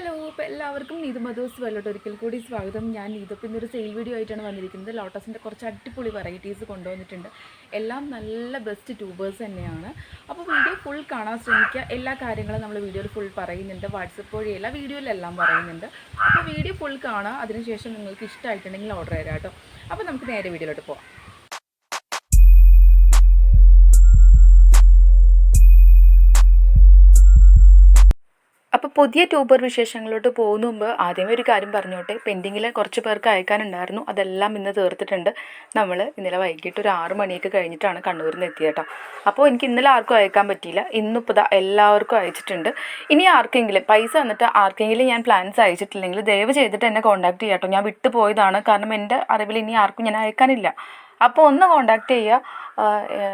Hello ഇപ്പോൾ എല്ലാവർക്കും നീതു മധുസ് വെള്ളോട്ട് ഒരിക്കൽ കൂടി സ്വാഗതം. ഞാൻ നീതപ്പോൾ ഇന്നൊരു സെയിൽ വീഡിയോ ആയിട്ടാണ് വന്നിരിക്കുന്നത്. ലോട്ടസിന്റെ കുറച്ച് അടിപൊളി വെറൈറ്റീസ് കൊണ്ടുവന്നിട്ടുണ്ട്. എല്ലാം നല്ല ബെസ്റ്റ് ട്യൂബേഴ്സ് തന്നെയാണ്. അപ്പോൾ വീഡിയോ ഫുൾ കാണാൻ ശ്രമിക്കുക. എല്ലാ കാര്യങ്ങളും നമ്മൾ വീഡിയോയിൽ ഫുൾ പറയുന്നുണ്ട്. വാട്സപ്പ് വഴിയല്ല വീഡിയോയിലെല്ലാം പറയുന്നുണ്ട്. അപ്പോൾ വീഡിയോ ഫുൾ കാണുക അതിനുശേഷം നിങ്ങൾക്ക് ഇഷ്ടമായിട്ടുണ്ടെങ്കിൽ ഓർഡർ തരാം കേട്ടോ. അപ്പോൾ നമുക്ക് നേരെ വീഡിയോയിലോട്ട് പോകാം അപ്പോൾ പുതിയ ട്യൂബർ വിശേഷങ്ങളിലോട്ട് പോകുന്ന മുമ്പ് ആദ്യമേ ഒരു കാര്യം പറഞ്ഞോട്ടെ. പെൻഡിങ്ങിൽ കുറച്ച് പേർക്ക് അയക്കാനുണ്ടായിരുന്നു. അതെല്ലാം ഇന്ന് തീർത്തിട്ടുണ്ട്. നമ്മൾ ഇന്നലെ വൈകിട്ട് ഒരു ആറ് മണിയൊക്കെ കഴിഞ്ഞിട്ടാണ് കണ്ണൂരിൽ നിന്ന് എത്തിയത് കേട്ടോ അപ്പോൾ എനിക്ക് ഇന്നലെ ആർക്കും അയക്കാൻ പറ്റിയില്ല. ഇന്നിപ്പോൾ ഇതാ എല്ലാവർക്കും അയച്ചിട്ടുണ്ട്. ഇനി ആർക്കെങ്കിലും പൈസ വന്നിട്ട് ആർക്കെങ്കിലും ഞാൻ പ്ലാൻസ് അയച്ചിട്ടില്ലെങ്കിൽ ദയവ് ചെയ്തിട്ട് എന്നെ കോൺടാക്ട് ചെയ്യാം കേട്ടോ ഞാൻ വിട്ടുപോയതാണ്. കാരണം എന്റെ അറിവിൽ ഇനി ആർക്കും ഞാൻ അയക്കാനില്ല. അപ്പോൾ ഒന്ന് കോൺടാക്ട് ചെയ്യുക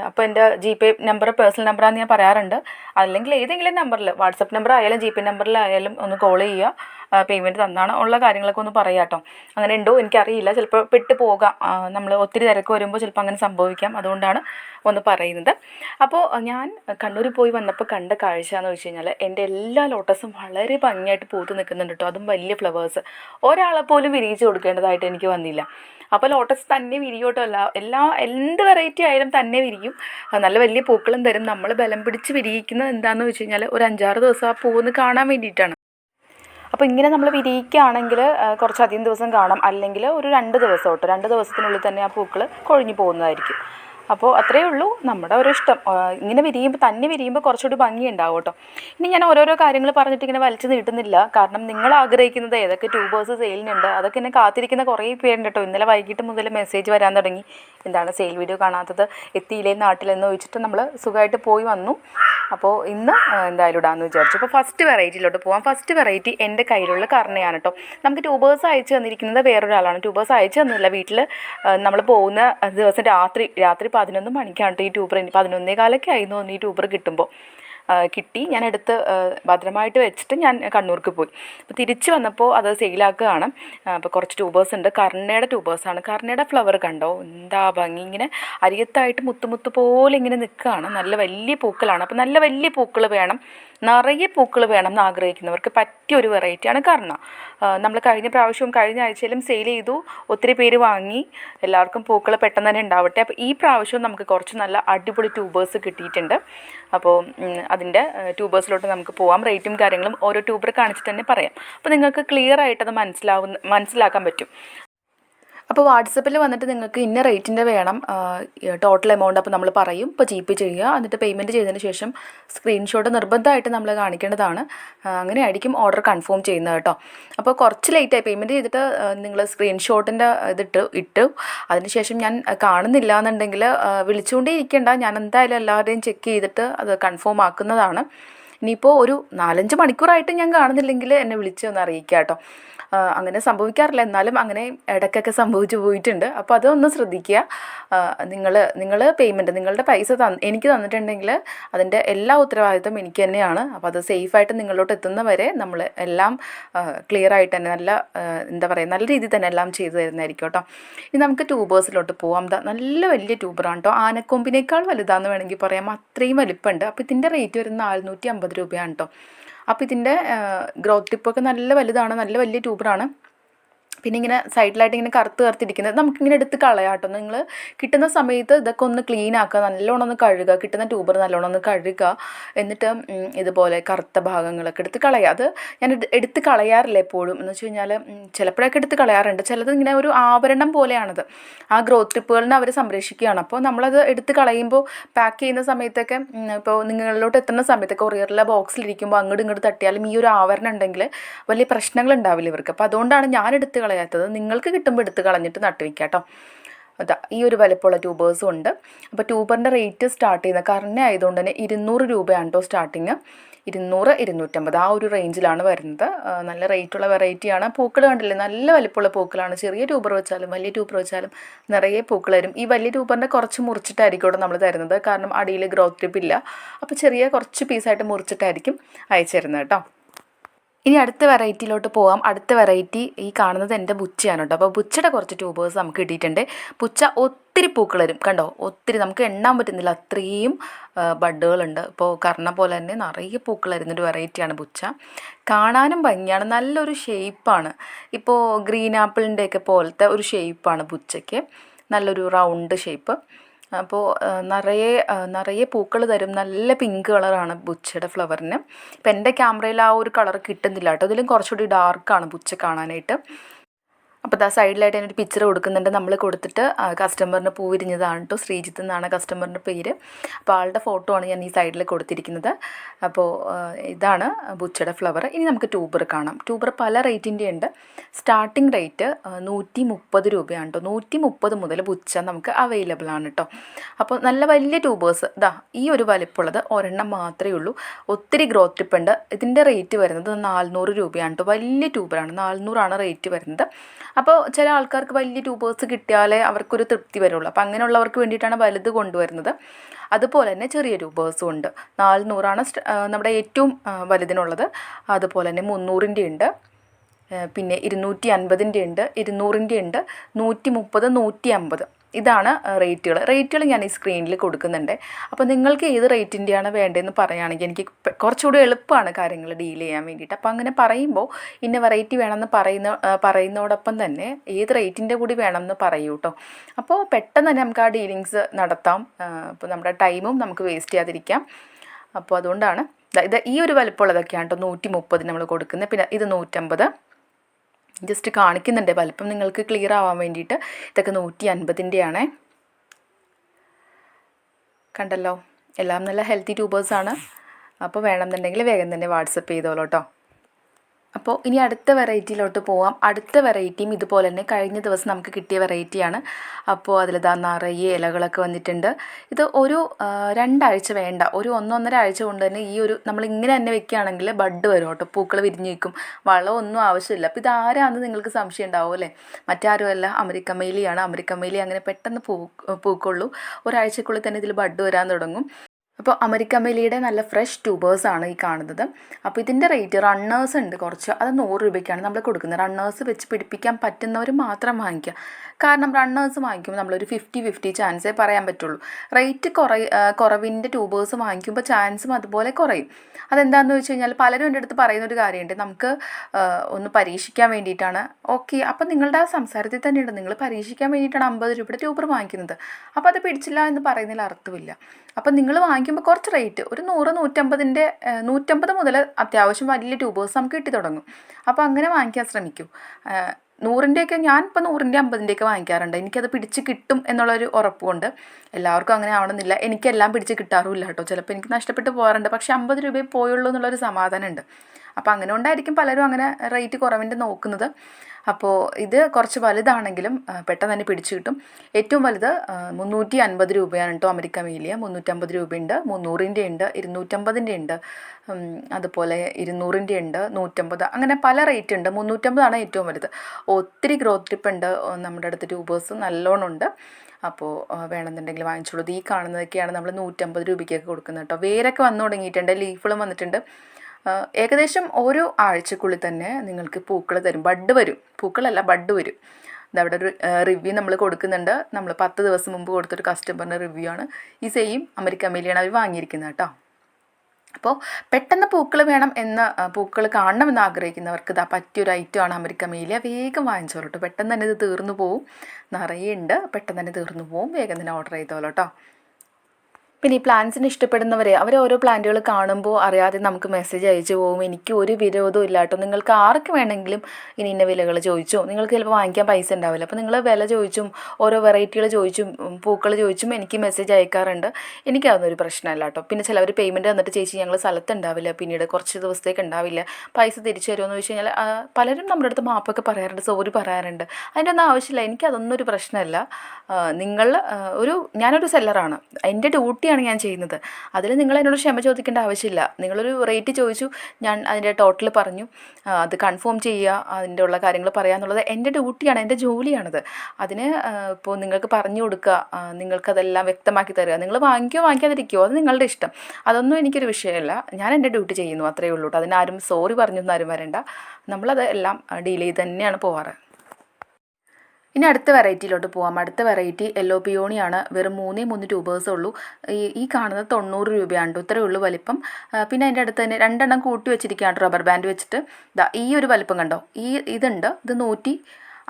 അപ്പോൾ എന്റെ ജി പേ നമ്പർ പേഴ്സണൽ നമ്പറാണെന്ന് ഞാൻ പറയാറുണ്ട്. അല്ലെങ്കിൽ ഏതെങ്കിലും നമ്പറിൽ വാട്സപ്പ് നമ്പർ ആയാലും ജി പേ നമ്പറിലായാലും ഒന്ന് കോൾ ചെയ്യുക. പേയ്മെന്റ് തന്നാണ് ഉള്ള കാര്യങ്ങളൊക്കെ ഒന്ന് പറയാം കേട്ടോ. അങ്ങനെ ഉണ്ടോ? എനിക്കറിയില്ല. ചിലപ്പോൾ പെട്ട് പോകാം. നമ്മൾ ഒത്തിരി തിരക്ക് വരുമ്പോൾ ചിലപ്പോൾ അങ്ങനെ സംഭവിക്കാം. അതുകൊണ്ടാണ് ഒന്ന് പറയുന്നത്. അപ്പോൾ ഞാൻ കണ്ണൂർ പോയി വന്നപ്പോൾ കണ്ട കാഴ്ച എന്ന് വെച്ച് കഴിഞ്ഞാൽ എന്റെ എല്ലാ ലോട്ടസും വളരെ ഭംഗിയായിട്ട് പൂത്ത് നിൽക്കുന്നുണ്ട് കേട്ടോ. അതും വലിയ ഫ്ലവേഴ്സ്. ഒരാളെ പോലും വിരിയിച്ച് കൊടുക്കേണ്ടതായിട്ട് എനിക്ക് വന്നില്ല. അപ്പോൾ ലോട്ടസ് തന്നെ വിരിയോട്ടല്ല. എല്ലാ എന്ത് വെറൈറ്റി ആയാലും തന്നെ വിരിയും. നല്ല വലിയ പൂക്കളും തരും. നമ്മൾ ബലം പിടിച്ച് വിരിയിക്കുന്നത് എന്താണെന്ന് വെച്ച് കഴിഞ്ഞാൽ ഒരു അഞ്ചാറ് ദിവസം ആ പൂവൊന്ന് കാണാൻ വേണ്ടിയിട്ടാണ്. അപ്പോൾ ഇങ്ങനെ നമ്മൾ വിരിയിക്കുകയാണെങ്കിൽ കുറച്ചധികം ദിവസം കാണാം. അല്ലെങ്കിൽ ഒരു രണ്ട് ദിവസം തൊട്ട് രണ്ട് ദിവസത്തിനുള്ളിൽ തന്നെ ആ പൂക്കൾ കൊഴിഞ്ഞു പോകുന്നതായിരിക്കും. അപ്പോൾ അത്രയേ ഉള്ളൂ നമ്മുടെ ഒരു ഇഷ്ടം. ഇങ്ങനെ വിരിയുമ്പോൾ തന്നെ വിരിയുമ്പോൾ കുറച്ചുകൂടി ഭംഗി ഉണ്ടാവും കേട്ടോ ഇനി ഞാൻ ഓരോരോ കാര്യങ്ങൾ പറഞ്ഞിട്ട് ഇങ്ങനെ വലിച്ചു നീട്ടുന്നില്ല. കാരണം നിങ്ങൾ ആഗ്രഹിക്കുന്നത് ഏതൊക്കെ ട്യൂബേഴ്സ് സെയിലിനുണ്ട് അതൊക്കെ എന്നെ കാത്തിരിക്കുന്ന കുറേ പേരുണ്ട് കേട്ടോ ഇന്നലെ വൈകിട്ട് മുതൽ മെസ്സേജ് വരാൻ തുടങ്ങി. എന്താണ് സെയിൽ വീഡിയോ കാണാത്തത്? എത്തിയില്ലേ നാട്ടിലെന്ന് ചോദിച്ചിട്ട് നമ്മൾ സുഖമായിട്ട് പോയി വന്നു. അപ്പോൾ ഇന്ന് എന്തായാലും ഇടാമെന്ന് വിചാരിച്ചു. അപ്പോൾ ഫസ്റ്റ് വെറൈറ്റിയിലോട്ട് പോകാം ഫസ്റ്റ് വെറൈറ്റി എന്റെ കയ്യിലുള്ള കർണയാണ് കേട്ടോ നമുക്ക് ട്യൂബേഴ്സ് അയച്ചു തന്നിരിക്കുന്നത് വേറൊരാളാണ്. ട്യൂബേഴ്സ് അയച്ചു തന്നില്ല. വീട്ടിൽ നമ്മൾ പോകുന്ന ദിവസം രാത്രി രാത്രി പതിനൊന്ന് മണിക്കാണ് കേട്ടോ ഈ ട്യൂബർ പതിനൊന്നേ കാലൊക്കെ ആയിരുന്നു ഈ ട്യൂബർ കിട്ടുമ്പോൾ കിട്ടി. ഞാൻ എടുത്ത് ഭദ്രമായിട്ട് വെച്ചിട്ട് ഞാൻ കണ്ണൂർക്ക് പോയി. അപ്പോൾ തിരിച്ച് വന്നപ്പോൾ അത് സെയിലാക്കുകയാണ്. അപ്പോൾ കുറച്ച് ട്യൂബേഴ്സ് ഉണ്ട്. കർണയുടെ ട്യൂബേഴ്സാണ്. കർണയുടെ ഫ്ലവർ കണ്ടോ? എന്താ ഭംഗി. ഇങ്ങനെ അരിയത്തായിട്ട് മുത്തുമുത്തു പോലെ ഇങ്ങനെ നിൽക്കുകയാണ്. നല്ല വലിയ പൂക്കളാണ്. അപ്പോൾ നല്ല വലിയ പൂക്കൾ വേണം. നിറയെ പൂക്കൾ വേണം എന്ന് ആഗ്രഹിക്കുന്നവർക്ക് പറ്റിയ ഒരു വെറൈറ്റിയാണ് കർണ. നമ്മൾ കഴിഞ്ഞ പ്രാവശ്യവും കഴിഞ്ഞ ആഴ്ചയിലും സെയിൽ ചെയ്തു. ഒത്തിരി പേര് വാങ്ങി. എല്ലാവർക്കും പൂക്കൾ പെട്ടെന്ന് തന്നെ ഉണ്ടാവട്ടെ. അപ്പോൾ ഈ പ്രാവശ്യവും നമുക്ക് കുറച്ച് നല്ല അടിപൊളി ട്യൂബേഴ്സ് കിട്ടിയിട്ടുണ്ട്. അപ്പോൾ അതിന്റെ ട്യൂബേഴ്സിലോട്ട് നമുക്ക് പോവാം. റേറ്റും കാര്യങ്ങളും ഓരോ ട്യൂബർ കാണിച്ചിട്ട് തന്നെ പറയാം. അപ്പോൾ നിങ്ങൾക്ക് ക്ലിയർ ആയിട്ട് മനസ്സിലാവുന്ന മനസ്സിലാക്കാൻ പറ്റും. അപ്പോൾ വാട്സപ്പിൽ വന്നിട്ട് നിങ്ങൾക്ക് ഇന്ന റേറ്റിന്റെ വേണം ടോട്ടൽ എമൗണ്ട് അപ്പോൾ നമ്മൾ പറയും. ഇപ്പോൾ ജി പേ ചെയ്യുക. എന്നിട്ട് പേയ്മെന്റ് ചെയ്തതിന് ശേഷം സ്ക്രീൻഷോട്ട് നിർബന്ധമായിട്ട് നമ്മൾ കാണിക്കേണ്ടതാണ്. അങ്ങനെ ആയിരിക്കും ഓർഡർ കൺഫേം ചെയ്യുന്നത് കേട്ടോ. അപ്പോൾ കുറച്ച് ലേറ്റായി പേയ്മെന്റ് ചെയ്തിട്ട് നിങ്ങൾ സ്ക്രീൻഷോട്ടിന്റെ ഇതിട്ട് ഇട്ടു അതിനുശേഷം ഞാൻ കാണുന്നില്ല എന്നുണ്ടെങ്കിൽ വിളിച്ചുകൊണ്ടേ ഇരിക്കേണ്ട. ഞാൻ എന്തായാലും എല്ലാവരുടെയും ചെക്ക് ചെയ്തിട്ട് അത് കൺഫേം ആക്കുന്നതാണ്. ഇനിയിപ്പോൾ ഒരു നാലഞ്ച് മണിക്കൂറായിട്ട് ഞാൻ കാണുന്നില്ലെങ്കിൽ എന്നെ വിളിച്ച് ഒന്ന് അറിയിക്കാം കേട്ടോ അങ്ങനെ സംഭവിക്കാറില്ല. എന്നാലും അങ്ങനെ ഇടയ്ക്കൊക്കെ സംഭവിച്ചു പോയിട്ടുണ്ട്. അപ്പോൾ അതൊന്ന് ശ്രദ്ധിക്കുക. നിങ്ങൾ നിങ്ങൾ പേയ്മെന്റ് നിങ്ങളുടെ പൈസ തന്ന് എനിക്ക് തന്നിട്ടുണ്ടെങ്കിൽ അതിന്റെ എല്ലാ ഉത്തരവാദിത്വം എനിക്ക് തന്നെയാണ്. അപ്പോൾ അത് സേഫായിട്ട് നിങ്ങളിലോട്ട് എത്തുന്നവരെ നമ്മൾ എല്ലാം ക്ലിയർ ആയിട്ട് തന്നെ നല്ല എന്താ പറയുക നല്ല രീതിയിൽ തന്നെ എല്ലാം ചെയ്തു തരുന്നതായിരിക്കും കേട്ടോ ഇനി നമുക്ക് ട്യൂബേഴ്സിലോട്ട് പോവാം. നല്ല വലിയ ട്യൂബറാണ് കേട്ടോ ആനക്കൊമ്പിനേക്കാൾ വലുതാണെന്ന് വേണമെങ്കിൽ പറയാം. അത്രയും വലിപ്പമുണ്ട്. അപ്പോൾ ഇതിന്റെ റേറ്റ് വരുന്ന നാനൂറ്റി അമ്പത് രൂപയാണ് കേട്ടോ അപ്പോൾ ഇതിന്റെ ഗ്രോത്ത് ടിപ്പൊക്കെ നല്ല വലുതാണ് നല്ല വലിയ ട്യൂബറാണ് പിന്നെ ഇങ്ങനെ സൈഡിലായിട്ട് ഇങ്ങനെ കറുത്ത് കറുത്തിരിക്കുന്നത്. നമുക്കിങ്ങനെ എടുത്ത് കളയാം കേട്ടോ നിങ്ങൾ കിട്ടുന്ന സമയത്ത് ഇതൊക്കെ ഒന്ന് ക്ലീൻ ആക്കുക നല്ലോണം ഒന്ന് കഴുകുക കിട്ടുന്ന ട്യൂബർ നല്ലോണം ഒന്ന് കഴുകുക എന്നിട്ട് ഇതുപോലെ കറുത്ത ഭാഗങ്ങളൊക്കെ എടുത്ത് കളയുക അത് ഞാൻ എടുത്ത് കളയാറില്ല എപ്പോഴും. എന്ന് വെച്ച് കഴിഞ്ഞാൽ ചിലപ്പോഴൊക്കെ എടുത്ത് കളയാറുണ്ട്. ചിലത് ഇങ്ങനെ ഒരു ആവരണം പോലെയാണത്. ആ ഗ്രോത്ത് ട്രിപ്പുകളിനെ അവർ സംരക്ഷിക്കുകയാണ്. അപ്പോൾ നമ്മളത് എടുത്ത് കളയുമ്പോൾ പാക്ക് ചെയ്യുന്ന സമയത്തൊക്കെ ഇപ്പോൾ നിങ്ങളിലോട്ട് എത്തുന്ന സമയത്ത് കൊറിയറിലെ ബോക്സിലിരിക്കുമ്പോൾ അങ്ങോട്ട് ഇങ്ങോട്ട് തട്ടിയാലും ഈ ഒരു ആവരണം ഉണ്ടെങ്കിൽ വലിയ പ്രശ്നങ്ങൾ ഉണ്ടാവില്ല ഇവർക്ക്. അപ്പോൾ അതുകൊണ്ടാണ് ഞാൻ എടുത്ത് കളയാത്തത് നിങ്ങൾക്ക് കിട്ടുമ്പോൾ എടുത്ത് കളഞ്ഞിട്ട് നട്ടുവെക്കുക കേട്ടോ ഈ ഒരു വലിപ്പമുള്ള ട്യൂബേഴ്സും ഉണ്ട്. അപ്പോൾ ട്യൂബറിന്റെ റേറ്റ് സ്റ്റാർട്ട് ചെയ്യുന്നത് കറന്നെ ആയതുകൊണ്ട് തന്നെ ഇരുന്നൂറ് രൂപയാണ് കേട്ടോ സ്റ്റാർട്ടിങ് ഇരുന്നൂറ് ഇരുന്നൂറ്റമ്പത് ആ ഒരു റേഞ്ചിലാണ് വരുന്നത്. നല്ല റേറ്റുള്ള വെറൈറ്റിയാണ് പൂക്കൾ കണ്ടില്ലേ? നല്ല വലിപ്പമുള്ള പൂക്കളാണ്. ചെറിയ ട്യൂബർ വെച്ചാലും വലിയ ട്യൂബർ വെച്ചാലും നിറയെ പൂക്കൾ വരും ഈ വലിയ ട്യൂബറിന്റെ കുറച്ച് മുറിച്ചിട്ടായിരിക്കും നമ്മൾ തരുന്നത്. കാരണം അടിയിൽ ഗ്രോത്ത് ടിപ്പ് ഇല്ല. അപ്പോൾ ചെറിയ കുറച്ച് പീസായിട്ട് മുറിച്ചിട്ടായിരിക്കും അയച്ചു തരുന്നത് കേട്ടോ ഇനി അടുത്ത വെറൈറ്റിയിലോട്ട് പോവാം. അടുത്ത വെറൈറ്റി ഈ കാണുന്നത് എന്റെ ബുച്ചയാണ് കേട്ടോ അപ്പോൾ ബുച്ചയുടെ കുറച്ച് ട്യൂബേഴ്സ് നമുക്ക് കിട്ടിയിട്ടുണ്ട്. ബുച്ച ഒത്തിരി പൂക്കൾ വരും. കണ്ടോ? ഒത്തിരി നമുക്ക് എണ്ണാൻ പറ്റുന്നില്ല. അത്രയും ബഡുകളുണ്ട് ഇപ്പോൾ കർണ പോലെ തന്നെ നിറയെ പൂക്കൾ വരുന്നൊരു വെറൈറ്റിയാണ് ബുച്ച. കാണാനും ഭംഗിയാണ്. നല്ലൊരു ഷേപ്പാണ് ഇപ്പോൾ ഗ്രീൻ ആപ്പിളിന്റെയൊക്കെ പോലത്തെ ഒരു ഷേപ്പാണ് ബുച്ചയ്ക്ക്. നല്ലൊരു റൗണ്ട് ഷേപ്പ് അപ്പോൾ നിറയെ നിറയെ പൂക്കൾ തരും. നല്ല പിങ്ക് കളറാണ് ബുച്ചയുടെ ഫ്ലവറിന് ഇപ്പം എന്റെ ക്യാമറയിൽ ആ ഒരു കളർ കിട്ടുന്നില്ല കേട്ടോ. ഇതിലും കുറച്ചുകൂടി ഡാർക്കാണ് ബുച്ച കാണാനായിട്ട്. അപ്പോൾ ദാ സൈഡിലായിട്ട് അതിനൊരു പിക്ചർ കൊടുക്കുന്നുണ്ട്. നമ്മൾ കൊടുത്തിട്ട് കസ്റ്റമറിന് പൂ വിരിഞ്ഞതാണ് കേട്ടോ ശ്രീജിത്ത് എന്നാണ് കസ്റ്റമറിന്റെ പേര്. അപ്പോൾ ആളുടെ ഫോട്ടോ ആണ് ഞാൻ ഈ സൈഡിൽ കൊടുത്തിരിക്കുന്നത്. അപ്പോൾ ഇതാണ് ബുച്ചയുടെ ഫ്ലവർ ഇനി നമുക്ക് ട്യൂബർ കാണാം. ട്യൂബർ പല റേറ്റിന്റെ ഉണ്ട്. സ്റ്റാർട്ടിംഗ് റേറ്റ് നൂറ്റി മുപ്പത് രൂപയാണ് കേട്ടോ നൂറ്റി മുപ്പത് മുതൽ ബുച്ച നമുക്ക് അവൈലബിൾ ആണ് കേട്ടോ അപ്പോൾ നല്ല വലിയ ട്യൂബേഴ്സ് ഇതാ ഈ ഒരു വലിപ്പമുള്ളത് ഒരെണ്ണം മാത്രമേ ഉള്ളൂ. ഒത്തിരി ഗ്രോത്ത് ടിപ്പ് ഉണ്ട്. ഇതിന്റെ റേറ്റ് വരുന്നത് നാനൂറ് രൂപയാണ് കേട്ടോ വലിയ ട്യൂബറാണ് നാനൂറാണ് റേറ്റ് വരുന്നത്. അപ്പോൾ ചില ആൾക്കാർക്ക് വലിയ ട്യൂബേഴ്സ് കിട്ടിയാലേ അവർക്കൊരു തൃപ്തി വരുള്ളൂ. അപ്പോൾ അങ്ങനെയുള്ളവർക്ക് വേണ്ടിയിട്ടാണ് വലുത് കൊണ്ടുവരുന്നത്. അതുപോലെ തന്നെ ചെറിയ ട്യൂബേഴ്സും ഉണ്ട്. നാൽനൂറാണ് നമ്മുടെ ഏറ്റവും വലുതിനുള്ളത്. അതുപോലെ തന്നെ മുന്നൂറിന്റെ ഉണ്ട്. പിന്നെ ഇരുന്നൂറ്റി അൻപതിന്റെ ഉണ്ട്. ഇരുന്നൂറിന്റെ ഉണ്ട്. നൂറ്റി മുപ്പത് നൂറ്റി അമ്പത് ഇതാണ് റേറ്റുകൾ. റേറ്റുകൾ ഞാൻ ഈ സ്ക്രീനിൽ കൊടുക്കുന്നുണ്ട്. അപ്പോൾ നിങ്ങൾക്ക് ഏത് റേറ്റിന്റെയാണ് വേണ്ടതെന്ന് പറയുകയാണെങ്കിൽ എനിക്ക് കുറച്ചുകൂടി എളുപ്പമാണ് കാര്യങ്ങൾ ഡീൽ ചെയ്യാൻ വേണ്ടിയിട്ട്. അപ്പോൾ അങ്ങനെ പറയുമ്പോൾ ഇന്ന വെറൈറ്റി വേണമെന്ന് പറയുന്ന പറയുന്നതോടൊപ്പം തന്നെ ഏത് റേറ്റിന്റെ കൂടി വേണമെന്ന് പറയൂ കേട്ടോ അപ്പോൾ പെട്ടെന്ന് തന്നെ നമുക്ക് ആ ഡീലിങ്സ് നടത്താം. അപ്പോൾ നമ്മുടെ ടൈമും നമുക്ക് വേസ്റ്റ് ചെയ്യാതിരിക്കാം. അപ്പോൾ അതുകൊണ്ടാണ്. ഇത് ഈ ഒരു വലുപ്പമുള്ളതൊക്കെയാണ് കേട്ടോ നൂറ്റി മുപ്പതിന് നമ്മൾ കൊടുക്കുന്നത്. പിന്നെ ഇത് നൂറ്റമ്പത്. ജസ്റ്റ് കാണിക്കുന്നുണ്ട്. വലിപ്പം നിങ്ങൾക്ക് ക്ലിയർ ആവാൻ വേണ്ടിയിട്ട് ഇതൊക്കെ നൂറ്റി അൻപതിന്റെയാണേ കണ്ടല്ലോ? എല്ലാം നല്ല ഹെൽത്തി ട്യൂബേഴ്സാണ് അപ്പോൾ വേണമെന്നുണ്ടെങ്കിൽ വേഗം തന്നെ വാട്സപ്പ് ചെയ്തോളൂ കേട്ടോ അപ്പോൾ ഇനി അടുത്ത വെറൈറ്റിയിലോട്ട് പോവാം. അടുത്ത വെറൈറ്റിയും ഇതുപോലെ തന്നെ കഴിഞ്ഞ ദിവസം നമുക്ക് കിട്ടിയ വെറൈറ്റിയാണ്. അപ്പോൾ അതിൽ ഇതാ നിറയെ ഇലകളൊക്കെ വന്നിട്ടുണ്ട്. ഇത് ഒരു രണ്ടാഴ്ച വേണ്ട. ഒരു ഒന്നൊന്നര ആഴ്ച കൊണ്ട് തന്നെ ഈ ഒരു നമ്മൾ ഇങ്ങനെ തന്നെ വെക്കുകയാണെങ്കിൽ ബഡ് വരും കേട്ടോ. പൂക്കൾ വിരിഞ്ഞ് വയ്ക്കും വളമൊന്നും ആവശ്യമില്ല. അപ്പോൾ ഇതാരാണെന്ന് നിങ്ങൾക്ക് സംശയം ഉണ്ടാവും അല്ലേ? മറ്റാരുമല്ല അമരിക്കമേലിയാണ് അമരിക്കമേലി അങ്ങനെ പെട്ടെന്ന് പൂ പൂക്കുള്ളൂ. ഒരാഴ്ചക്കുള്ളിൽ തന്നെ ഇതിൽ ബഡ് വരാൻ തുടങ്ങും. അപ്പോൾ അമരിക്ക മെലിയുടെ നല്ല ഫ്രഷ് ട്യൂബേഴ്സ് ആണ് ഈ കാണുന്നത്. അപ്പോൾ ഇതിന്റെ റേറ്റ് റണ്ണേഴ്സ് ഉണ്ട് കുറച്ച്. അത് നൂറ് രൂപയ്ക്കാണ് നമ്മൾ കൊടുക്കുന്നത്. റണ്ണേഴ്സ് വെച്ച് പിടിപ്പിക്കാൻ പറ്റുന്നവർ മാത്രം വാങ്ങിക്കുക. കാരണം റണ്ണേഴ്സ് വാങ്ങിക്കുമ്പോൾ നമ്മളൊരു ഫിഫ്റ്റി ഫിഫ്റ്റി ചാൻസേ പറയാൻ പറ്റുള്ളൂ. റേറ്റ് കുറ കുറവിന്റെ ട്യൂബേഴ്സ് വാങ്ങിക്കുമ്പോൾ ചാൻസും അതുപോലെ കുറയും. അതെന്താണെന്ന് വെച്ച് കഴിഞ്ഞാൽ പലരും എന്റെ അടുത്ത് പറയുന്ന ഒരു കാര്യമുണ്ട്. നമുക്ക് ഒന്ന് പരീക്ഷിക്കാൻ വേണ്ടിയിട്ടാണ്. ഓക്കെ അപ്പം നിങ്ങളുടെ ആ സംസാരത്തിൽ തന്നെയുണ്ട്. നിങ്ങൾ പരീക്ഷിക്കാൻ വേണ്ടിയിട്ടാണ് അമ്പത് രൂപയുടെ ട്യൂബർ വാങ്ങിക്കുന്നത്. അപ്പോൾ അത് പിടിച്ചില്ല എന്ന് പറയുന്നതിൽ അർത്ഥമില്ല. അപ്പം നിങ്ങൾ വാങ്ങിക്കുമ്പോൾ കുറച്ച് റേറ്റ് ഒരു നൂറ് നൂറ്റമ്പതിന്റെ നൂറ്റമ്പത് മുതൽ അത്യാവശ്യം വലിയ ട്യൂബേഴ്സ് നമുക്ക് കിട്ടി തുടങ്ങും. അപ്പോൾ അങ്ങനെ വാങ്ങിക്കാൻ ശ്രമിക്കൂ. നൂറിന്റെയൊക്കെ ഞാൻ ഇപ്പോൾ നൂറിന്റെ അമ്പതിന്റെയൊക്കെ വാങ്ങിക്കാറുണ്ട്. എനിക്കത് പിടിച്ച് കിട്ടും എന്നുള്ളൊരു ഉറപ്പുണ്ട്. എല്ലാവർക്കും അങ്ങനെ ആവണമെന്നില്ല. എനിക്കെല്ലാം പിടിച്ച് കിട്ടാറുമില്ല കേട്ടോ. ചിലപ്പോൾ എനിക്ക് നഷ്ടപ്പെട്ട് പോകാറുണ്ട്. പക്ഷേ അമ്പത് രൂപയെ പോയുള്ളൂ എന്നുള്ളൊരു സമാധാനമുണ്ട്. അപ്പോൾ അങ്ങനെ കൊണ്ടായിരിക്കും പലരും അങ്ങനെ റേറ്റ് കുറവിന്റെ നോക്കുന്നത്. അപ്പോൾ ഇത് കുറച്ച് വലുതാണെങ്കിലും പെട്ടെന്ന് തന്നെ പിടിച്ചു കിട്ടും. ഏറ്റവും വലുത് മുന്നൂറ്റി അൻപത് രൂപയാണ് കേട്ടോ അമേരിക്ക മീലിയ. മുന്നൂറ്റമ്പത് രൂപയുണ്ട് മുന്നൂറിന്റെ ഉണ്ട് ഇരുന്നൂറ്റമ്പതിന്റെ ഉണ്ട് അതുപോലെ ഇരുന്നൂറിന്റെ ഉണ്ട് നൂറ്റമ്പത് അങ്ങനെ പല റേറ്റ് ഉണ്ട്. മുന്നൂറ്റമ്പതാണ് ഏറ്റവും വലുത്. ഒത്തിരി ഗ്രോത്ത് ട്രിപ്പ് ഉണ്ട് നമ്മുടെ അടുത്ത് ട്യൂബേഴ്സ് നല്ലോണം ഉണ്ട്. അപ്പോൾ വേണമെന്നുണ്ടെങ്കിൽ വാങ്ങിച്ചോളൂ. ഈ കാണുന്നതൊക്കെയാണ് നമ്മൾ നൂറ്റമ്പത് രൂപയ്ക്കൊക്കെ കൊടുക്കുന്നത് കേട്ടോ. വേരൊക്കെ വന്നു തുടങ്ങിയിട്ടുണ്ട് ലീഫുകളും വന്നിട്ടുണ്ട്. ഏകദേശം ഓരോ ആഴ്ചക്കുള്ളിൽ തന്നെ നിങ്ങൾക്ക് പൂക്കൾ തരും. ബഡ് വരും. പൂക്കളല്ല ബഡ് വരും. ഇതവിടെ ഒരു റിവ്യൂ നമ്മൾ കൊടുക്കുന്നുണ്ട്. നമ്മൾ പത്ത് ദിവസം മുമ്പ് കൊടുത്തൊരു കസ്റ്റമറിന്റെ റിവ്യൂ ആണ്. ഈ സെയിം അമേരിക്ക മേലിയാണ് അവർ വാങ്ങിയിരിക്കുന്നത് കേട്ടോ. അപ്പോൾ പെട്ടെന്ന് പൂക്കൾ വേണം എന്ന് പൂക്കൾ കാണണമെന്ന് ആഗ്രഹിക്കുന്നവർക്ക് ഇതാ പറ്റിയൊരു ഐറ്റമാണ് അമേരിക്ക മേലിയ വേഗം വാങ്ങിച്ചോളൂ കേട്ടോ. പെട്ടെന്ന് തന്നെ ഇത് തീർന്നു പോവും. നിറയെ ഉണ്ട്. പെട്ടെന്ന് തന്നെ തീർന്നു പോവും. വേഗം തന്നെ ഓർഡർ ചെയ്തോളൂ കേട്ടോ. പിന്നെ ഈ പ്ലാന്റ്സിന് ഇഷ്ടപ്പെടുന്നവരെ അവർ ഓരോ പ്ലാന്റുകൾ കാണുമ്പോൾ അറിയാതെ നമുക്ക് മെസ്സേജ് അയച്ചു പോകും. എനിക്ക് ഒരു വിരോധവും ഇല്ലാട്ടോ നിങ്ങൾക്ക് ആർക്ക് വേണമെങ്കിലും ഇനി ഇന്ന വിലകൾ ചോദിച്ചോ? നിങ്ങൾക്ക് ചിലപ്പോൾ വാങ്ങിക്കാൻ പൈസ ഉണ്ടാവില്ല. അപ്പോൾ നിങ്ങൾ വില ചോദിച്ചും ഓരോ വെറൈറ്റികൾ ചോദിച്ചും പൂക്കൾ ചോദിച്ചും എനിക്ക് മെസ്സേജ് അയക്കാറുണ്ട്. എനിക്കതൊന്നൊരു പ്രശ്നമല്ല കേട്ടോ. പിന്നെ ചിലവർ പേയ്മെന്റ് തന്നിട്ട് ചേച്ചി ഞങ്ങൾ സ്ഥലത്ത് ഉണ്ടാവില്ല. പിന്നീട് കുറച്ച് ദിവസത്തേക്ക് ഉണ്ടാവില്ല. പൈസ തിരിച്ചു തരുമോ എന്ന് വെച്ച് കഴിഞ്ഞാൽ പലരും നമ്മുടെ അടുത്ത് മാപ്പൊക്കെ പറയാറുണ്ട് സോറി പറയാറുണ്ട്. അതിന്റെ ഒന്നും ആവശ്യമില്ല. എനിക്കതൊന്നും ഒരു പ്രശ്നമല്ല. നിങ്ങൾ ഒരു ഞാനൊരു സെല്ലറാണ് എന്റെ ഡ്യൂട്ടിയാണ് തന്നെയാണ് ഞാൻ ചെയ്യുന്നത്. അതിൽ നിങ്ങൾ എന്നോട് ക്ഷമ ചോദിക്കേണ്ട ആവശ്യമില്ല. നിങ്ങളൊരു റേറ്റ് ചോദിച്ചു. ഞാൻ അതിന്റെ ടോട്ടൽ പറഞ്ഞു. അത് കൺഫേം ചെയ്യുക അതിന്റെ ഉള്ള കാര്യങ്ങൾ പറയുക എന്നുള്ളത് എന്റെ ഡ്യൂട്ടിയാണ് എന്റെ ജോലിയാണത്. അതിന് ഇപ്പോൾ നിങ്ങൾക്ക് പറഞ്ഞു കൊടുക്കുക നിങ്ങൾക്കതെല്ലാം വ്യക്തമാക്കി തരിക. നിങ്ങൾ വാങ്ങിക്കോ വാങ്ങിക്കാതിരിക്കുമോ അത് നിങ്ങളുടെ ഇഷ്ടം. അതൊന്നും എനിക്കൊരു വിഷയമല്ല. ഞാൻ എന്റെ ഡ്യൂട്ടി ചെയ്യുന്നു അത്രയേ ഉള്ളൂ അതിനാരും സോറി പറഞ്ഞൊന്നും ആരും വരണ്ട. നമ്മളത് എല്ലാം ഡീൽ ചെയ്ത് തന്നെയാണ് പോവാറ്. ഇനി അടുത്ത വെറൈറ്റിയിലോട്ട് പോവാം. അടുത്ത വെറൈറ്റി യെല്ലോ പിയോണിയാണ് വെറും മൂന്നേ മൂന്ന് രൂപേഴ്സേ ഉള്ളൂ. ഈ കാണുന്നത് തൊണ്ണൂറ് രൂപയാണ്. ഇത്രയേ ഉള്ളൂ വലിപ്പം. പിന്നെ അതിന്റെ അടുത്ത് തന്നെ രണ്ടെണ്ണം കൂട്ടി വെച്ചിരിക്കുകയാണ് റബ്ബർ ബാൻഡ് വെച്ചിട്ട്. ദാ ഈ ഒരു വലിപ്പം കണ്ടോ? ഈ ഇതുണ്ട്. ഇത് നൂറ്റി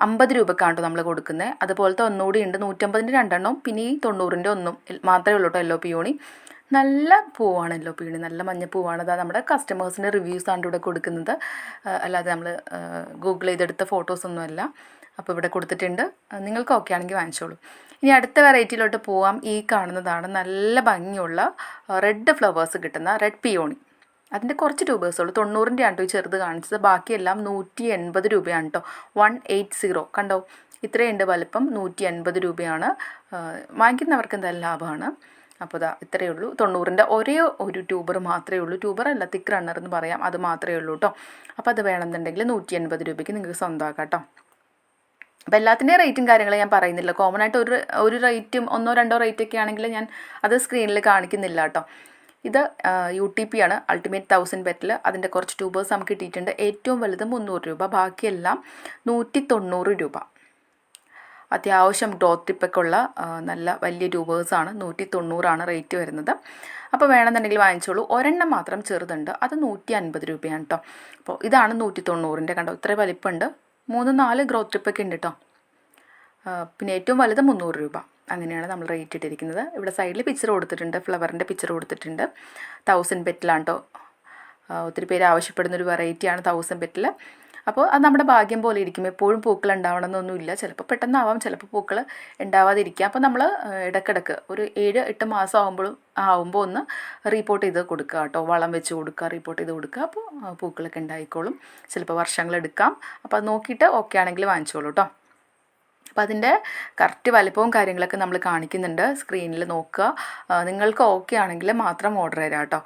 അമ്പത് രൂപക്കാണ് നമ്മൾ കൊടുക്കുന്നത് അതുപോലത്തെ ഒന്നുകൂടി ഉണ്ട്. നൂറ്റമ്പതിന്റെ രണ്ടെണ്ണവും പിന്നെ ഈ തൊണ്ണൂറിന്റെ ഒന്നും. മാത്രമേ ഉള്ളൂ കേട്ടോ യെല്ലോ പിയോണി നല്ല പൂവാണ് എല്ലോ പിയോണി നല്ല മഞ്ഞപ്പൂവാണ് അതാ നമ്മുടെ കസ്റ്റമേഴ്സിന്റെ റിവ്യൂസാണ് ഇവിടെ കൊടുക്കുന്നത്. അല്ലാതെ നമ്മൾ ഗൂഗിൾ ചെയ്തെടുത്ത ഫോട്ടോസൊന്നുമല്ല അപ്പോൾ ഇവിടെ കൊടുത്തിട്ടുണ്ട്. നിങ്ങൾക്ക് ഓക്കെ ആണെങ്കിൽ വാങ്ങിച്ചോളൂ. ഇനി അടുത്ത വെറൈറ്റിയിലോട്ട് പോവാം. ഈ കാണുന്നതാണ് നല്ല ഭംഗിയുള്ള റെഡ് ഫ്ലവേഴ്സ് കിട്ടുന്ന റെഡ് പിയോണി അതിന്റെ കുറച്ച് രൂപേഴ്സേ ഉള്ളൂ. തൊണ്ണൂറിന്റെ ആണ് കേട്ടോ ചെറുത് കാണിച്ചത്. ബാക്കിയെല്ലാം നൂറ്റി എൺപത് രൂപയാണ് കേട്ടോ വൺ എയ്റ്റ് സീറോ കണ്ടോ? ഇത്രയുണ്ട് വലിപ്പം. നൂറ്റി എൺപത് രൂപയാണ് വാങ്ങിക്കുന്നവർക്ക് എന്തായാലും ലാഭമാണ്. അപ്പോൾ ഇതാ ഇത്രയേ ഉള്ളൂ. തൊണ്ണൂറിന്റെ ഒരേ ഒരു ട്യൂബർ മാത്രമേ ഉള്ളൂ. ട്യൂബർ അല്ല തിക്ക് റണ്ണർ എന്ന് പറയാം. അത് മാത്രമേ ഉള്ളൂ കേട്ടോ അപ്പോൾ അത് വേണമെന്നുണ്ടെങ്കിൽ നൂറ്റി എൺപത് രൂപയ്ക്ക് നിങ്ങൾക്ക് സ്വന്തമാക്കാം കേട്ടോ അപ്പോൾ എല്ലാത്തിന്റെയും റേറ്റും കാര്യങ്ങളും ഞാൻ പറയുന്നില്ല. കോമൺ ആയിട്ട് ഒരു ഒരു റേറ്റും ഒന്നോ രണ്ടോ റേറ്റൊക്കെ ആണെങ്കിൽ ഞാൻ അത് സ്ക്രീനിൽ കാണിക്കുന്നില്ല കേട്ടോ. ഇത് യു ടി പി ആണ്. അൾട്ടിമേറ്റ് തൗസൻഡ് ബെറ്റിൽ അതിന്റെ കുറച്ച് ട്യൂബേഴ്സ് നമുക്ക് കിട്ടിയിട്ടുണ്ട്. ഏറ്റവും വലുത് മുന്നൂറ് രൂപ ബാക്കിയെല്ലാം നൂറ്റി തൊണ്ണൂറ് രൂപ. അത്യാവശ്യം ടിപ്പൊക്കെ ഉള്ള നല്ല വലിയ ട്യൂബേഴ്സാണ് നൂറ്റി തൊണ്ണൂറാണ് റേറ്റ് വരുന്നത്. അപ്പോൾ വേണമെന്നുണ്ടെങ്കിൽ വാങ്ങിച്ചോളൂ. ഒരെണ്ണം മാത്രം ചെറുതുണ്ട്. അത് നൂറ്റി അൻപത് രൂപയാണ് കേട്ടോ. അപ്പോൾ ഇതാണ് നൂറ്റി തൊണ്ണൂറിന്റെ കണ്ടോ? ഇത്ര വലിപ്പമുണ്ട്. മൂന്ന് നാല് ഗ്രോത്ത് ട്രിപ്പൊക്കെ ഉണ്ട് കേട്ടോ പിന്നെ ഏറ്റവും വലുത് മുന്നൂറ് രൂപ. അങ്ങനെയാണ് നമ്മൾ റേറ്റ് ഇട്ടിരിക്കുന്നത്. ഇവിടെ സൈഡിൽ പിക്ചർ കൊടുത്തിട്ടുണ്ട്. ഫ്ലവറിന്റെ പിക്ചർ കൊടുത്തിട്ടുണ്ട്. തൗസൻഡ് ബെറ്റിലാണ് കേട്ടോ ഒത്തിരി പേര് ആവശ്യപ്പെടുന്ന ഒരു വെറൈറ്റിയാണ് തൗസൻഡ് ബെറ്റിൽ അപ്പോൾ അത് നമ്മുടെ ഭാഗ്യം പോലെ ഇരിക്കും. എപ്പോഴും പൂക്കൾ ഉണ്ടാവണമെന്നൊന്നുമില്ല. ചിലപ്പോൾ പെട്ടെന്നാവാം ചിലപ്പോൾ പൂക്കൾ ഉണ്ടാവാതിരിക്കാം. അപ്പോൾ നമ്മൾ ഇടക്കിടക്ക് ഒരു ഏഴ് എട്ട് മാസം ആകുമ്പോഴും ആവുമ്പോൾ ഒന്ന് റിപ്പോർട്ട് ചെയ്ത് കൊടുക്കുക കേട്ടോ. വളം വെച്ച് കൊടുക്കുക റിപ്പോർട്ട് ചെയ്ത് കൊടുക്കുക. അപ്പോൾ പൂക്കളൊക്കെ ഉണ്ടായിക്കോളും. ചിലപ്പോൾ വർഷങ്ങളെടുക്കാം അപ്പോൾ അത് നോക്കിയിട്ട് ഓക്കെ ആണെങ്കിൽ വാങ്ങിച്ചോളൂ കേട്ടോ. അപ്പോൾ അതിന്റെ കറക്റ്റ് വലിപ്പവും കാര്യങ്ങളൊക്കെ നമ്മൾ കാണിക്കുന്നുണ്ട്. സ്ക്രീനിൽ നോക്കുക. നിങ്ങൾക്ക് ഓക്കെ ആണെങ്കിൽ മാത്രം ഓർഡർ തരാം കേട്ടോ.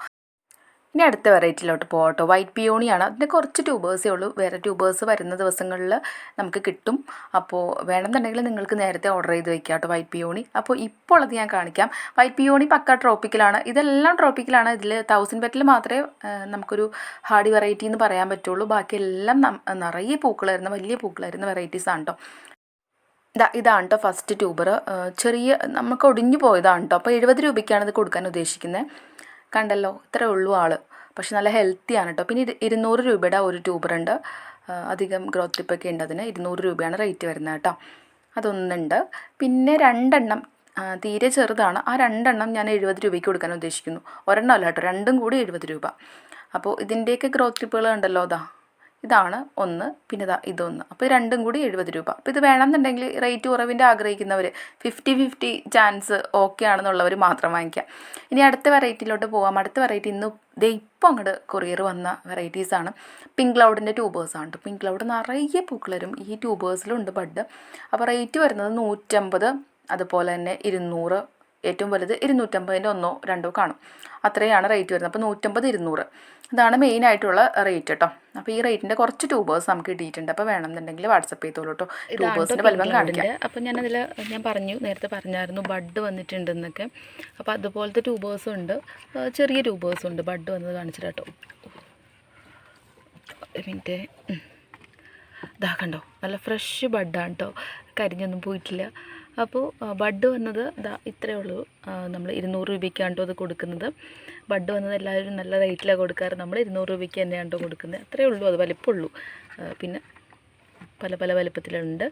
ഇനി അടുത്ത വെറൈറ്റിയിലോട്ട് പോകട്ടോ വൈറ്റ് പിയോണിയാണ് അതിന്റെ കുറച്ച് ട്യൂബേഴ്സേ ഉള്ളൂ. വേറെ ട്യൂബേഴ്സ് വരുന്ന ദിവസങ്ങളിൽ നമുക്ക് കിട്ടും. അപ്പോൾ വേണമെന്നുണ്ടെങ്കിൽ നിങ്ങൾക്ക് നേരത്തെ ഓർഡർ ചെയ്ത് വെക്കാം കേട്ടോ വൈറ്റ് പിയോണി അപ്പോൾ ഇപ്പോൾ അത് ഞാൻ കാണിക്കാം. വൈറ്റ് പിയോണി പക്ക ട്രോപ്പിക്കലാണ് ഇതെല്ലാം ട്രോപ്പിക്കലാണ് ഇതിൽ തൗസൻഡ് ബെറ്റിൽ മാത്രമേ നമുക്കൊരു ഹാർഡി വെറൈറ്റി എന്ന് പറയാൻ പറ്റുള്ളൂ. ബാക്കിയെല്ലാം നിറയെ പൂക്കളായിരുന്ന വലിയ പൂക്കളായിരുന്ന വെറൈറ്റീസാണ് കേട്ടോ ഇതാ ഇതാണ് കേട്ടോ ഫസ്റ്റ് ട്യൂബർ ചെറിയ നമുക്ക് ഒടിഞ്ഞു പോയതാണ് കേട്ടോ അപ്പോൾ എഴുപത് രൂപയ്ക്കാണ് ഇത് കൊടുക്കാൻ ഉദ്ദേശിക്കുന്നത് കണ്ടല്ലോ ഇത്രേ ഉള്ളൂ ആൾ പക്ഷെ നല്ല ഹെൽത്തിയാണ് കേട്ടോ പിന്നെ ഇരുന്നൂറ് രൂപയുടെ ഒരു ട്യൂബർ ഉണ്ട്. അധികം ഗ്രോത്ത് ടിപ്പൊക്കെ ഉണ്ട് അതിന്. ഇരുന്നൂറ് രൂപയാണ് റേറ്റ് വരുന്നത് കേട്ടോ അതൊന്നുണ്ട്. പിന്നെ രണ്ടെണ്ണം തീരെ ചെറുതാണ്. ആ രണ്ടെണ്ണം ഞാൻ എഴുപത് രൂപയ്ക്ക് കൊടുക്കാൻ ഉദ്ദേശിക്കുന്നു. ഒരെണ്ണം അല്ല കേട്ടോ രണ്ടും കൂടി എഴുപത് രൂപ. അപ്പോൾ ഇതിന്റെയൊക്കെ ഗ്രോത്ത് ടിപ്പുകൾ ഉണ്ടല്ലോ അതാ. ഇതാണ് ഒന്ന് പിന്നെ ഇതാ ഇതൊന്ന്. അപ്പോൾ രണ്ടും കൂടി എഴുപത് രൂപ. അപ്പോൾ ഇത് വേണമെന്നുണ്ടെങ്കിൽ റേറ്റ് കുറവിന്റെ ആഗ്രഹിക്കുന്നവർ ഫിഫ്റ്റി ഫിഫ്റ്റി ചാൻസ് ഓക്കെ ആണെന്നുള്ളവർ മാത്രം വാങ്ങിക്കാം. ഇനി അടുത്ത വെറൈറ്റിയിലോട്ട് പോകാം അടുത്ത വെറൈറ്റി ഇന്ന് ദേ ഇപ്പോൾ അങ്ങോട്ട് കൊറിയർ വന്ന വെറൈറ്റീസാണ് പിങ്ക് ക്ലൗഡിന്റെ ട്യൂബേഴ്സാണ് പിങ്ക് ക്ലൗഡ് നിറയെ പൂക്കളരും ഈ ട്യൂബേഴ്സിലുണ്ട് ബഡ് അപ്പോൾ റേറ്റ് വരുന്നത് നൂറ്റമ്പത് അതുപോലെ തന്നെ ഇരുന്നൂറ് ഏറ്റവും വലുത് ഇരുന്നൂറ്റമ്പതിന്റെ ഒന്നോ രണ്ടോ കാണും. അത്രയാണ് റേറ്റ് വരുന്നത്. അപ്പോൾ നൂറ്റമ്പത് ഇരുന്നൂറ്. ഇതാണ് മെയിൻ ആയിട്ടുള്ള റേറ്റ് കേട്ടോ അപ്പോൾ ഈ റേറ്റിന്റെ കുറച്ച് ട്യൂബേഴ്സ് നമുക്ക് കിട്ടിയിട്ടുണ്ട്. അപ്പോൾ വേണമെന്നുണ്ടെങ്കിൽ വാട്സപ്പ് ചെയ്തോളൂ കേട്ടോ ട്യൂബേഴ്സിന്റെ വലുപ്പം കാണിക്കാം അപ്പോൾ ഞാനതിൽ ഞാൻ പറഞ്ഞു നേരത്തെ പറഞ്ഞായിരുന്നു ബഡ് വന്നിട്ടുണ്ടെന്നൊക്കെ. അപ്പോൾ അതുപോലത്തെ ട്യൂബേഴ്സും ഉണ്ട്. ചെറിയ ട്യൂബേഴ്സും ഉണ്ട്. ബഡ് വന്നത് കാണിച്ചിട്ട് കേട്ടോ. മിനിറ്റ്. ഇതാ കണ്ടോ? നല്ല ഫ്രഷ് ബഡാണ് കേട്ടോ കരിഞ്ഞൊന്നും പോയിട്ടില്ല. അപ്പോൾ ബഡ് വന്നത് ഇതാ ഇത്രയേ ഉള്ളൂ. നമ്മൾ ഇരുന്നൂറ് രൂപയ്ക്കാണ് അത് കൊടുക്കുന്നത്. ബഡ് വന്നത് എല്ലാവരും നല്ല റേറ്റിലാണ് കൊടുക്കാറ്. നമ്മൾ ഇരുന്നൂറ് രൂപയ്ക്ക് തന്നെയാണ് കൊടുക്കുന്നത്. അത്രയേ ഉള്ളൂ അത് വലിപ്പമുള്ളൂ. പിന്നെ പല പല വലിപ്പത്തിലുണ്ട്.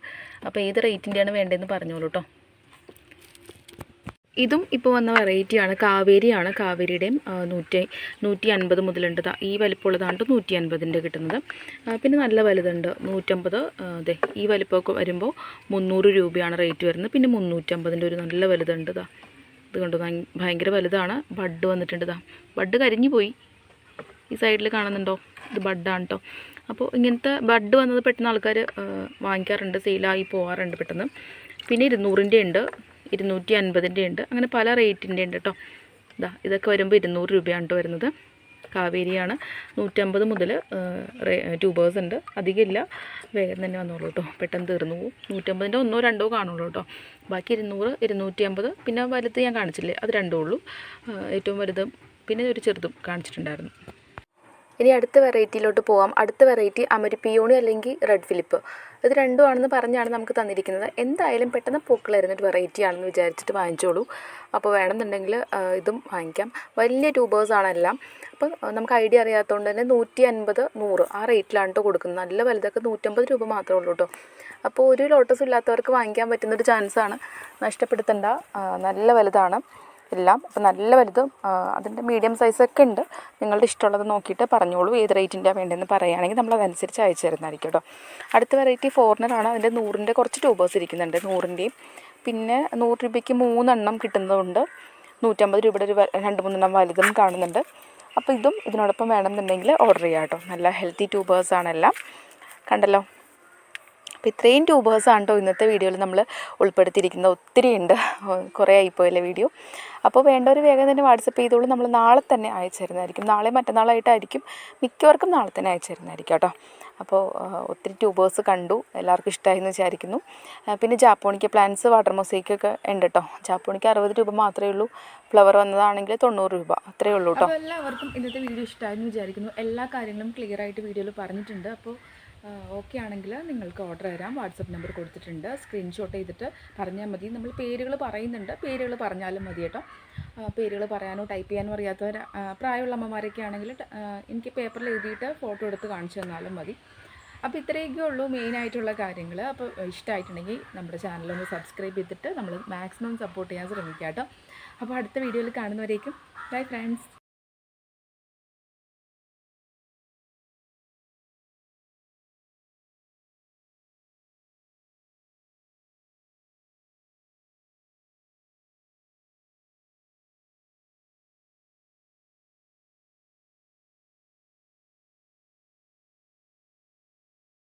അപ്പോൾ ഏത് റേറ്റിന്റെയാണ് വേണ്ടതെന്ന് പറഞ്ഞോളൂ കേട്ടോ ഇതും ഇപ്പോൾ വന്ന വെറൈറ്റിയാണ് കാവേരിയാണ് കാവേരിയുടെയും നൂറ്റി നൂറ്റി അൻപത് മുതലുണ്ട്. ഈ വലിപ്പമുള്ളതാണ് നൂറ്റി അൻപതിന്റെ കിട്ടുന്നത് പിന്നെ നല്ല വലുതുണ്ട്. നൂറ്റമ്പത് അതെ ഈ വലിപ്പമൊക്കെ വരുമ്പോൾ മുന്നൂറ് രൂപയാണ് റേറ്റ് വരുന്നത്. പിന്നെ മുന്നൂറ്റമ്പതിന്റെ ഒരു നല്ല വലുതുണ്ട്. ഇതാ ഇത് ഭയങ്കര വലുതാണ്. ബഡ് വന്നിട്ടുണ്ട്. ഇതാ ബഡ് കരിഞ്ഞു പോയി. ഈ സൈഡിൽ കാണുന്നുണ്ടോ? ഇത് ബഡാണ് കേട്ടോ അപ്പോൾ ഇങ്ങനത്തെ ബഡ് വന്നത് പെട്ടെന്ന് ആൾക്കാർ വാങ്ങിക്കാറുണ്ട്. സെയിലായി പോകാറുണ്ട് പെട്ടെന്ന്. പിന്നെ ഇരുന്നൂറിന്റെ ഉണ്ട്. ഇരുന്നൂറ്റി അൻപതിന്റെ ഉണ്ട് അങ്ങനെ പല റേറ്റിന്റെ ഉണ്ട് കേട്ടോ. ഇതാ ഇതൊക്കെ വരുമ്പോൾ ഇരുന്നൂറ് രൂപയാണ് കേട്ടോ വരുന്നത്. കാവേരിയാണ്. നൂറ്റമ്പത് മുതൽ ട്യൂബേഴ്സ് ഉണ്ട്. അധികമില്ല. വേഗം തന്നെ വന്നോളൂ കേട്ടോ പെട്ടെന്ന് തീർന്നു പോകും നൂറ്റമ്പതിന്റെ ഒന്നോ രണ്ടോ കാണുള്ളൂ കേട്ടോ ബാക്കി ഇരുന്നൂറ് ഇരുന്നൂറ്റി അമ്പത് പിന്നെ വലുത് ഞാൻ കാണിച്ചില്ലേ? അത് രണ്ടേ ഉള്ളൂ. ഏറ്റവും വലുതും പിന്നെ ഒരു ചെറുതും കാണിച്ചിട്ടുണ്ടായിരുന്നു. ഇനി അടുത്ത വെറൈറ്റിയിലോട്ട് പോവാം. അടുത്ത വെറൈറ്റി അമരി പിയോണി അല്ലെങ്കിൽ റെഡ് ഫിലിപ്പ്. ഇത് രണ്ടുമാണെന്ന് പറഞ്ഞാണ് നമുക്ക് തന്നിരിക്കുന്നത്. എന്തായാലും പെട്ടെന്ന് പൂക്കളായിരുന്ന. ഒരു വെറൈറ്റി ആണെന്ന് വിചാരിച്ചിട്ട് വാങ്ങിച്ചോളൂ. അപ്പോൾ വേണമെന്നുണ്ടെങ്കിൽ ഇതും വാങ്ങിക്കാം. വലിയ ട്യൂബേഴ്സ് ആണ് എല്ലാം. അപ്പം നമുക്ക് ഐഡിയ അറിയാത്തതുകൊണ്ട് തന്നെ നൂറ്റി അൻപത് നൂറ് ആ റേറ്റിലാണ് കേട്ടോ കൊടുക്കുന്നത്. നല്ല വലുതൊക്കെ നൂറ്റമ്പത് രൂപ മാത്രമേ ഉള്ളൂ കേട്ടോ അപ്പോൾ ഒരു ലോട്ടസ് ഇല്ലാത്തവർക്ക് വാങ്ങിക്കാൻ പറ്റുന്നൊരു ചാൻസാണ് നഷ്ടപ്പെടുത്തണ്ട. നല്ല വലുതാണ്. എല്ലാം അപ്പോൾ നല്ല വലുതും അതിന്റെ മീഡിയം സൈസൊക്കെ ഉണ്ട്. നിങ്ങളുടെ ഇഷ്ടമുള്ളത് നോക്കിയിട്ട് പറഞ്ഞോളൂ ഏത് റേറ്റിന്റെ വേണ്ടതെന്ന് പറയുകയാണെങ്കിൽ നമ്മൾ അതനുസരിച്ച് അയച്ചു തരുന്നതായിരിക്കും കേട്ടോ അടുത്ത വെറൈറ്റി ഫോറിനറാണ് അതിന്റെ നൂറിന്റെ കുറച്ച് ട്യൂബേഴ്സ് ഇരിക്കുന്നുണ്ട്. നൂറിന്റെയും. പിന്നെ നൂറ് രൂപയ്ക്ക് മൂന്നെണ്ണം കിട്ടുന്നതുകൊണ്ട് നൂറ്റമ്പത് രൂപയുടെ ഒരു രണ്ട് മൂന്നെണ്ണം വലുതും കാണുന്നുണ്ട്. അപ്പോൾ ഇതും ഇതിനോടൊപ്പം വേണമെന്നുണ്ടെങ്കിൽ ഓർഡർ ചെയ്യാം കേട്ടോ നല്ല ഹെൽത്തി ട്യൂബേഴ്സാണെല്ലാം കണ്ടല്ലോ? അപ്പോൾ ഇത്രയും ട്യൂബേഴ്സാണ് കേട്ടോ ഇന്നത്തെ വീഡിയോയിൽ നമ്മൾ ഉൾപ്പെടുത്തിയിരിക്കുന്നത്. ഒത്തിരി ഉണ്ട്. കുറേ ആയിപ്പോയല്ലേ വീഡിയോ അപ്പോൾ വേണ്ടവർ വേഗം തന്നെ വാട്സപ്പ് ചെയ്തോളൂ. നമ്മൾ നാളെ തന്നെ അയച്ചു തരുന്നതായിരിക്കും നാളെ മറ്റന്നാളായിട്ടായിരിക്കും മിക്കവർക്കും നാളെ തന്നെ അയച്ചു തരുന്നതായിരിക്കും കേട്ടോ അപ്പോൾ ഒത്തിരി ട്യൂബേഴ്സ് കണ്ടു. എല്ലാവർക്കും ഇഷ്ടമായി എന്ന് വിചാരിക്കുന്നു പിന്നെ ജാപ്പോണിക്ക് പ്ലാന്റ്സ് വാട്ടർ മൊസൈക്കൊക്കെ ഉണ്ട് കേട്ടോ. ജാപ്പോണിക്ക് അറുപത് രൂപ മാത്രമേ ഉള്ളൂ. ഫ്ലവർ വന്നതാണെങ്കിൽ തൊണ്ണൂറ് രൂപ. അത്രയേ ഉള്ളൂ കേട്ടോ. എല്ലാവർക്കും ഇന്നത്തെ വീഡിയോ ഇഷ്ടമായെന്ന് വിചാരിക്കുന്നു. എല്ലാ കാര്യങ്ങളും ക്ലിയർ ആയിട്ട് വീഡിയോയിൽ പറഞ്ഞിട്ടുണ്ട്. അപ്പോൾ ഓക്കെ ആണെങ്കിൽ നിങ്ങൾക്ക് ഓർഡർ തരാം. വാട്സപ്പ് നമ്പർ കൊടുത്തിട്ടുണ്ട്. സ്ക്രീൻഷോട്ട് ചെയ്തിട്ട് പറഞ്ഞാൽ മതി. നമ്മൾ പേരുകൾ പറയുന്നുണ്ട്. പേരുകൾ പറഞ്ഞാലും മതി കേട്ടോ. പേരുകൾ പറയാനോ ടൈപ്പ് ചെയ്യാനോ അറിയാത്തവർ പ്രായമുള്ള അമ്മമാരൊക്കെ ആണെങ്കിൽ എനിക്ക് പേപ്പറിൽ എഴുതിയിട്ട് ഫോട്ടോ എടുത്ത് കാണിച്ചു തന്നാലും മതി. അപ്പോൾ ഇത്രയൊക്കെ ഉള്ളൂ മെയിനായിട്ടുള്ള കാര്യങ്ങൾ അപ്പോൾ ഇഷ്ടമായിട്ടുണ്ടെങ്കിൽ നമ്മുടെ ചാനലൊന്ന് സബ്സ്ക്രൈബ് ചെയ്തിട്ട് നമ്മൾ മാക്സിമം സപ്പോർട്ട് ചെയ്യാൻ ശ്രമിക്കാം കേട്ടോ. അപ്പോൾ അടുത്ത വീഡിയോയിൽ കാണുന്നവരേക്കും. Bye friends